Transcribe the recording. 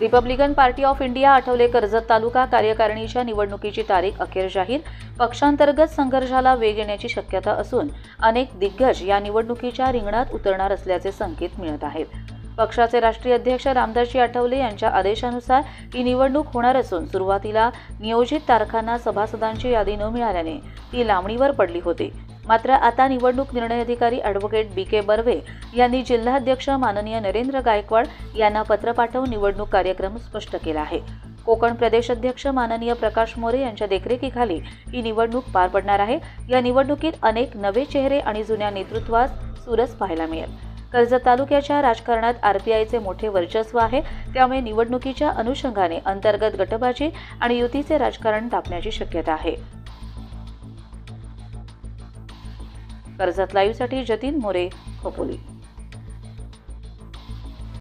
Republican Party of India Athawale Karjat taluka कार्यकारिणीच्या निवडणुकीची तारीख अखेर जाहीर. पक्षांतर्गत संघर्षाला वेग येण्याची शक्यता असून अनेक दिग्गज या निवडणुकीच्या रिंगणात उतरणार असल्याचे संकेत मिळत आहेत. पक्षाचे राष्ट्रीय अध्यक्ष रामदासजी आठवले यांच्या आदेशानुसार ही निवडणूक होणार असून सुरुवातीला नियोजित तारखांना सभासदांची यादी न मिळाल्याने ती लांबणीवर पडली होती. मात्र आता निवडणूक निर्णय अधिकारी ॲडव्होकेट बी के बर्वे यांनी जिल्हाध्यक्ष माननीय नरेंद्र गायकवाड यांना पत्र पाठवून निवडणूक कार्यक्रम स्पष्ट केला आहे. कोकण प्रदेश अध्यक्ष माननीय प्रकाश मोरे यांच्या देखरेखीखाली ही निवडणूक पार पडणार आहे. या निवडणुकीत अनेक नवे चेहरे आणि जुन्या नेतृत्वास सुरस पाहायला मिळेल. कर्जत तालुक्याच्या राजकारणात आरपीआयचे मोठे वर्चस्व आहे. त्यामुळे निवडणुकीच्या अनुषंगाने अंतर्गत गटबाजी आणि युतीचे राजकारण तापण्याची शक्यता आहे. कर्जत लाईव्हसाठी जतीन मोरे खोपोली